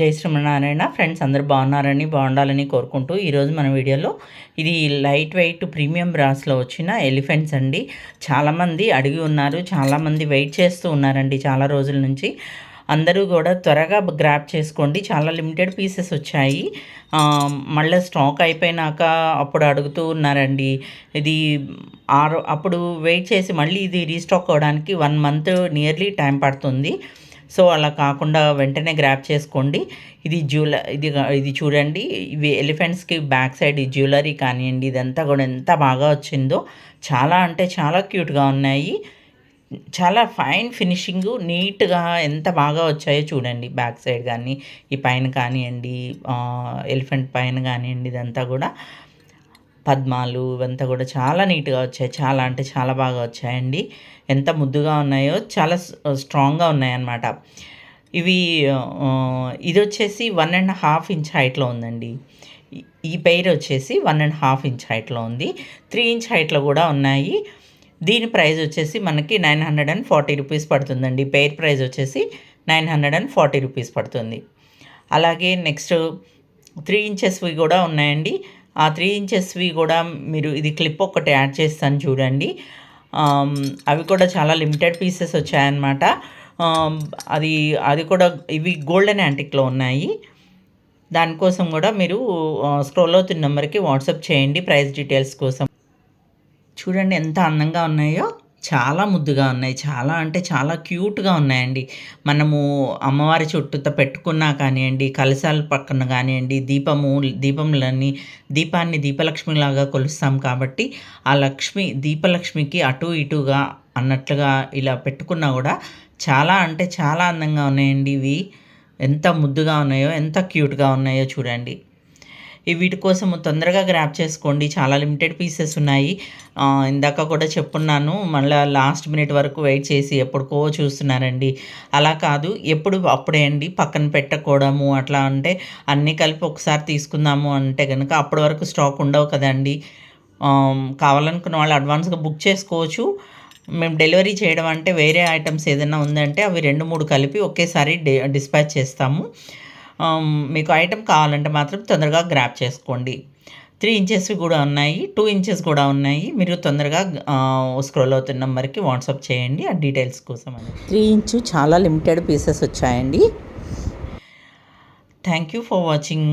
జై శ్రీమన్నారాయణ. ఫ్రెండ్స్ అందరూ బాగున్నారని బాగుండాలని కోరుకుంటూ ఈరోజు మన వీడియోలో ఇది లైట్ వెయిట్ ప్రీమియం బ్రాస్లో వచ్చిన ఎలిఫెంట్స్ అండి. చాలామంది అడిగి ఉన్నారు చాలామంది వెయిట్ చేస్తూ ఉన్నారండి చాలా రోజుల నుంచి. అందరూ కూడా త్వరగా గ్రాప్ చేసుకోండి. చాలా లిమిటెడ్ పీసెస్ వచ్చాయి. మళ్ళీ స్టాక్ అయిపోయినాక అప్పుడు అడుగుతూ ఉన్నారండి. ఇది ఆరు అప్పుడు వెయిట్ చేసి మళ్ళీ ఇది రీస్టాక్ అవ్వడానికి వన్ మంత్ నియర్లీ టైం పడుతుంది. సో అలా కాకుండా వెంటనే గ్రాప్ చేసుకోండి. ఇది జ్యువెల ఇది ఇది చూడండి. ఇవి ఎలిఫెంట్స్కి బ్యాక్ సైడ్ ఈ జ్యువెలరీ కానివ్వండి ఇదంతా కూడా ఎంత బాగా వచ్చిందో. చాలా అంటే చాలా క్యూట్గా ఉన్నాయి. చాలా ఫైన్ ఫినిషింగ్ నీట్గా ఎంత బాగా వచ్చాయో చూడండి. బ్యాక్ సైడ్ కానీ ఈ పైన కానివ్వండి ఎలిఫెంట్ పైన కానివ్వండి ఇదంతా కూడా. పద్మాలు ఇవంతా కూడా చాలా నీట్గా వచ్చాయి. చాలా అంటే చాలా బాగా వచ్చాయండి. ఎంత ముద్దుగా ఉన్నాయో చాలా స్ట్రాంగ్గా ఉన్నాయన్నమాట. ఇవి ఇది వచ్చేసి వన్ అండ్ హాఫ్ ఇంచ్ హైట్లో ఉందండి. ఈ- ఈ పెయిర్ వచ్చేసి వన్ అండ్ హాఫ్ ఇంచ్ హైట్లో ఉంది. త్రీ ఇంచ్ హైట్లో కూడా ఉన్నాయి. దీని ప్రైస్ వచ్చేసి మనకి nine hundred and forty rupees పడుతుందండి. పెయిర్ ప్రైస్ వచ్చేసి nine hundred and forty rupees పడుతుంది. అలాగే నెక్స్ట్ త్రీ ఇంచెస్వి కూడా ఉన్నాయండి. ఆ త్రీ ఇంచెస్వి కూడా మీరు ఇది క్లిప్ ఒకటి యాడ్ చేస్తాను చూడండి. అవి కూడా చాలా లిమిటెడ్ పీసెస్ వచ్చాయన్నమాట. అది అది కూడా ఇవి గోల్డెన్ యాంటిక్లో ఉన్నాయి. దానికోసం కూడా మీరు స్క్రోల్ అవుతున్న నెంబర్కి వాట్సాప్ చేయండి ప్రైస్ డీటెయిల్స్ కోసం. చూడండి ఎంత అందంగా ఉన్నాయో. చాలా ముద్దుగా ఉన్నాయి. చాలా అంటే చాలా క్యూట్గా ఉన్నాయండి. మనము అమ్మవారి చుట్టూతో పెట్టుకున్నా కానివ్వండి కలశాల పక్కన కానివ్వండి దీపము దీపములన్నీ దీపాన్ని దీపలక్ష్మిలాగా కొలుస్తాం కాబట్టి ఆ లక్ష్మి దీపలక్ష్మికి అటు ఇటుగా అన్నట్లుగా ఇలా పెట్టుకున్నా కూడా చాలా అంటే చాలా అందంగా ఉన్నాయండి. ఇవి ఎంత ముద్దుగా ఉన్నాయో ఎంత క్యూట్గా ఉన్నాయో చూడండి. వీటి కోసం తొందరగా గ్రాప్ చేసుకోండి. చాలా లిమిటెడ్ పీసెస్ ఉన్నాయి. ఇందాక కూడా చెప్పున్నాను. మళ్ళీ లాస్ట్ మినిట్ వరకు వెయిట్ చేసి ఎప్పటికో చూస్తున్నారండి. అలా కాదు ఎప్పుడు అప్పుడే అండి పక్కన పెట్టకూడము అట్లా అంటే అన్నీ కలిపి ఒకసారి తీసుకుందాము అంటే కనుక అప్పటి వరకు స్టాక్ ఉండవు కదండి. కావాలనుకున్న వాళ్ళు అడ్వాన్స్గా బుక్ చేసుకోవచ్చు. మేము డెలివరీ చేయడం అంటే వేరే ఐటమ్స్ ఏదైనా ఉందంటే అవి రెండు మూడు కలిపి ఒకేసారి డి డిస్పాచ్ చేస్తాము. మీకు ఐటమ్ కావాలంటే మాత్రం తొందరగా గ్రాప్ చేసుకోండి. త్రీ ఇంచెస్వి కూడా ఉన్నాయి టూ ఇంచెస్ కూడా ఉన్నాయి. మీరు తొందరగా స్క్రోల్ అవుతున్న నెంబర్కి వాట్సాప్ చేయండి. ఆ డీటెయిల్స్ కోసం అని. త్రీ ఇంచు చాలా లిమిటెడ్ పీసెస్ వచ్చాయండి. Thank you for watching